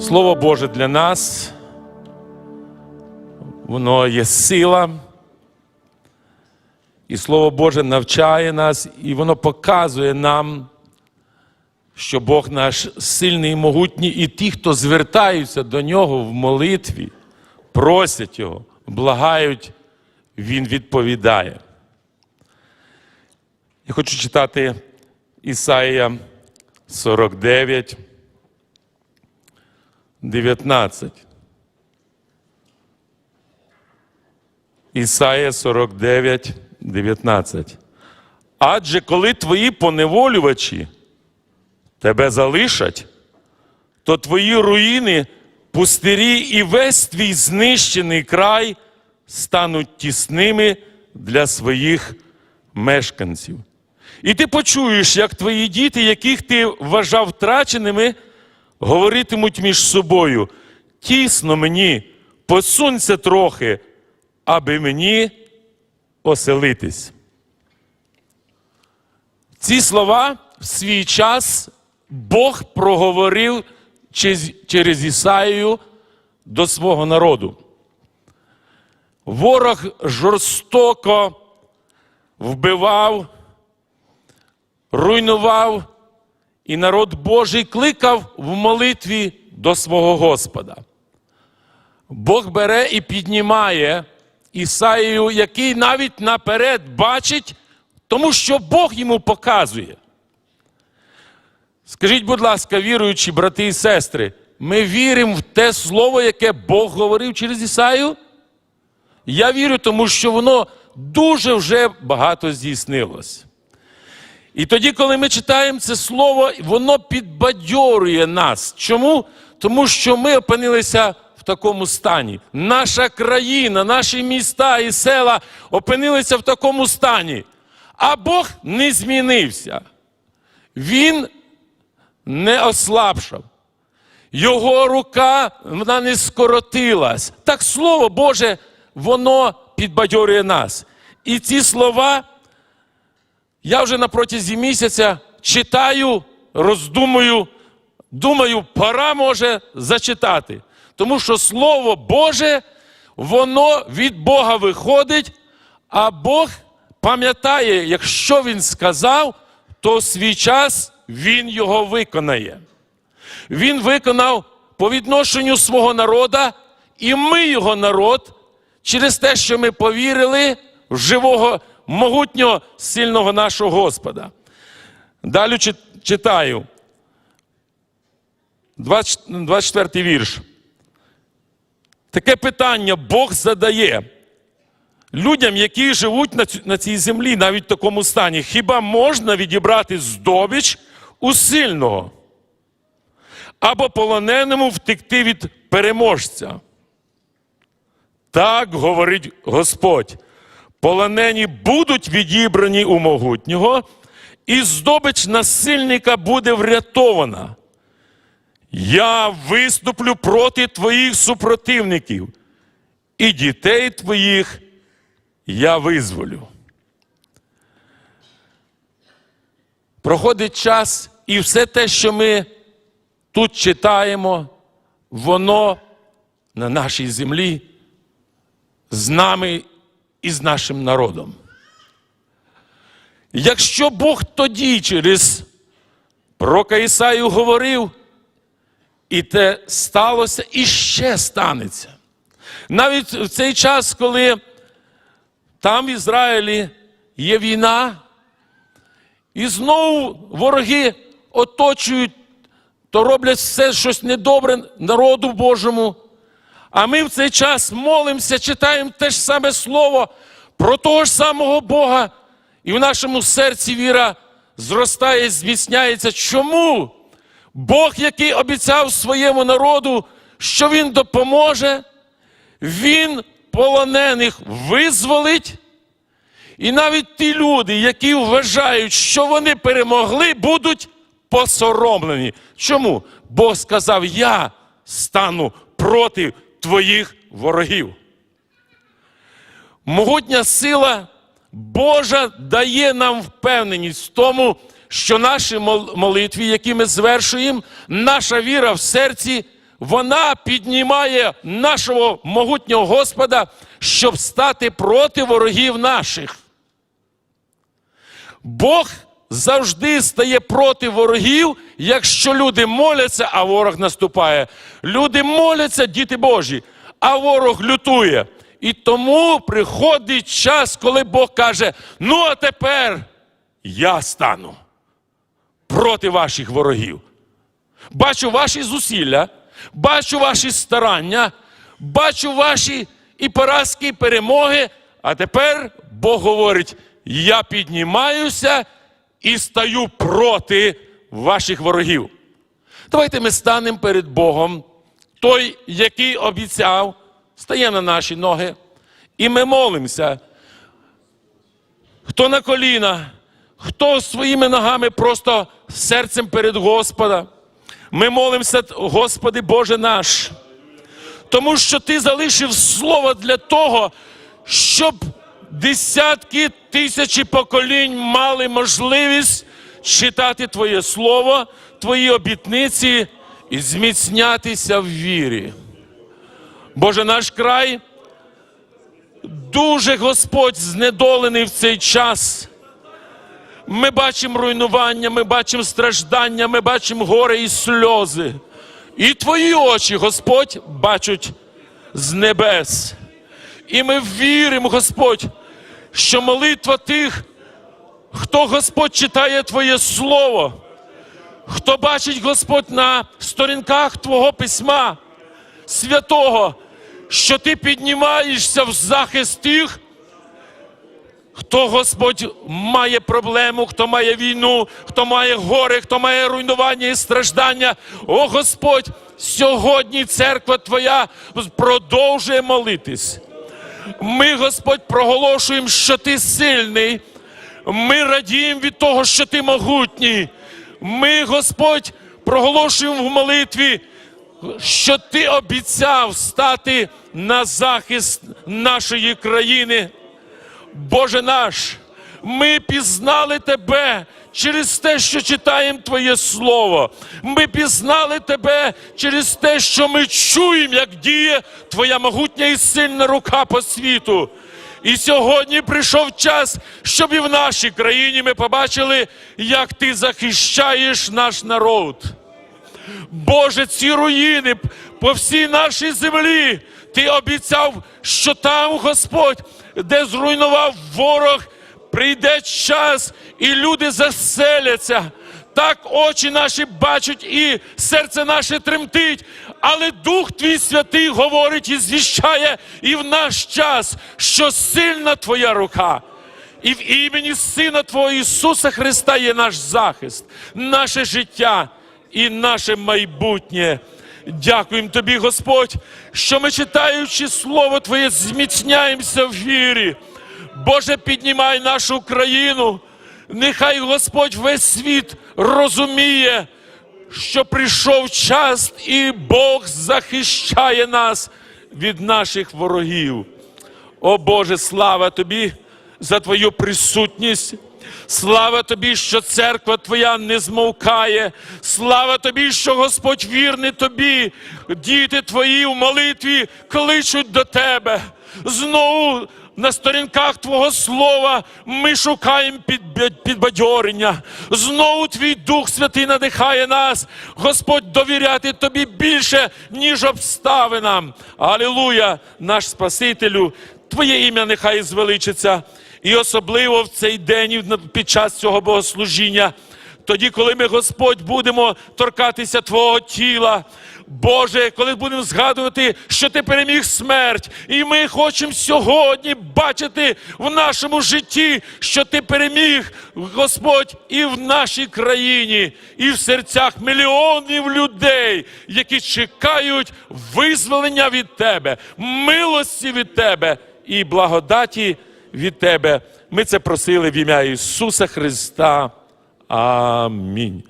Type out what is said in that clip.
Слово Боже для нас, воно є сила. І Слово Боже навчає нас, і воно показує нам, що Бог наш сильний і могутній, і ті, хто звертаються до нього в молитві, просять Його, благають, Він відповідає. Я хочу читати Ісаїя 49, 19. Ісаїя 49, 19. Адже коли твої поневолювачі тебе залишать, то твої руїни, пустирі і весь твій знищений край стануть тісними для своїх мешканців. І ти почуєш, як твої діти, яких ти вважав втраченими, говоритимуть між собою: тісно мені, посунься трохи, аби мені оселитись. Ці слова в свій час Бог проговорив через- Ісаїю до свого народу. Ворог жорстоко вбивав, руйнував, і народ Божий кликав в молитві до свого Господа. Бог бере і піднімає Ісаїю, який навіть наперед бачить, тому що Бог йому показує. Скажіть, будь ласка, віруючі брати і сестри, ми віримо в те слово, яке Бог говорив через Ісаю? Я вірю, тому що воно дуже вже багато здійснилось. І тоді, коли ми читаємо це слово, воно підбадьорює нас. Чому? Тому що ми опинилися в такому стані. Наша країна, наші міста і села опинилися в такому стані. А Бог не змінився. Він не ослабшав. Його рука вона не скоротилась. Так слово Боже, воно підбадьорює нас. І ці слова я вже на протязі місяця читаю, роздумую, думаю, пора може зачитати. Тому що Слово Боже, воно від Бога виходить, а Бог пам'ятає, якщо Він сказав, то свій час Він його виконає. Він виконав по відношенню свого народа, і ми його народ, через те, що ми повірили в живого, могутнього, сильного нашого Господа. Далі читаю. 20 24 вірш. Таке питання Бог задає людям, які живуть на цій землі, навіть в такому стані. Хіба можна відібрати здобич у сильного? або полоненому втекти від переможця. Так говорить Господь. Полонені будуть відібрані у могутнього, і здобич насильника буде врятована. Я виступлю проти твоїх супротивників, і дітей твоїх я визволю. Проходить час, і все те, що ми тут читаємо, воно на нашій землі з нами і з нашим народом. Якщо Бог тоді через пророка Ісаю говорив, і те сталося, і ще станеться. Навіть в цей час, коли там в Ізраїлі є війна, і знову вороги оточують то роблять все щось недобре народу Божому. А ми в цей час молимося, читаємо те ж саме слово про того ж самого Бога. І в нашому серці віра зростає, зміцняється. Чому? Бог, який обіцяв своєму народу, що Він допоможе, Він полонених визволить. І навіть ті люди, які вважають, що вони перемогли, будуть посоромлені. Чому? Бог сказав: Я стану проти твоїх ворогів. Могутня сила Божа дає нам впевненість в тому, що наші молитві, які ми звершуємо, наша віра в серці, Вона піднімає нашого могутнього Господа, щоб стати проти ворогів наших. Бог завжди стає проти ворогів, якщо люди моляться, а ворог наступає. Люди моляться, діти Божі, а ворог лютує. І тому приходить час, коли Бог каже: ну а тепер я стану проти ваших ворогів. Бачу ваші зусилля, бачу ваші старання, бачу ваші і поразки, і перемоги. А тепер Бог говорить: я піднімаюся і стаю проти ваших ворогів. Давайте ми станемо перед Богом. Той, який обіцяв, стає на наші ноги. І ми молимося. Хто на коліна, хто своїми ногами просто серцем перед Господа. Ми молимося, Господи Боже наш, тому що Ти залишив слово для того, щоб десятки тисячі поколінь мали можливість читати Твоє Слово, Твої обітниці і зміцнятися в вірі. Боже наш край дуже Господь знедолений в цей час. Ми бачимо руйнування, ми бачимо страждання, ми бачимо горе і сльози. І твої очі, Господь, бачать з небес. І ми віримо, Господь, що молитва тих, хто Господь читає Твоє Слово, хто бачить Господь на сторінках Твого письма святого, що Ти піднімаєшся в захист тих, Хто Господь має проблему, хто має війну, хто має горе, хто має руйнування і страждання. О Господь, сьогодні церква Твоя продовжує молитись. Ми, Господь, проголошуємо, що Ти сильний. Ми радіємо від того, що Ти могутній. Ми, Господь, проголошуємо в молитві, що Ти обіцяв стати на захист нашої країни. Боже наш, ми пізнали Тебе через те, що читаємо Твоє Слово. Ми пізнали Тебе через те, що ми чуємо, як діє Твоя могутня і сильна рука по світу. І сьогодні прийшов час, щоб і в нашій країні ми побачили, як Ти захищаєш наш народ. Боже, ці руїни по всій нашій землі. Ти обіцяв, що там, Господь, де зруйнував ворог, прийде час, і люди заселяться. Так очі наші бачать, і серце наше тремтить, але Дух Твій Святий говорить і звіщає і в наш час, що сильна Твоя рука. І в імені Сина Твого Ісуса Христа є наш захист, наше життя і наше майбутнє. Дякуємо Тобі, Господь, що ми, читаючи Слово Твоє, зміцняємося в вірі. Боже, піднімай нашу країну. Нехай Господь весь світ розуміє, що прийшов час, і Бог захищає нас від наших ворогів. О Боже, слава Тобі за Твою присутність. Слава тобі, що церква твоя не змовкає. Слава тобі, що Господь вірний тобі. Діти твої в молитві кличуть до тебе. Знову на сторінках Твого Слова ми шукаємо підбадьорення. Знову Твій Дух Святий надихає нас, Господь, довіряти Тобі більше, ніж обставинам. Алілуя, наш Спасителю, Твоє ім'я нехай звеличиться. І особливо в цей день під час цього богослужіння, тоді, коли ми, Господь, будемо торкатися Твого тіла. Боже, коли будемо згадувати, що Ти переміг смерть, і ми хочемо сьогодні бачити в нашому житті, що Ти переміг, Господь, і в нашій країні, і в серцях мільйонів людей, які чекають визволення від Тебе, милості від Тебе і благодаті від Тебе. Ми це просили в ім'я Ісуса Христа. Амінь.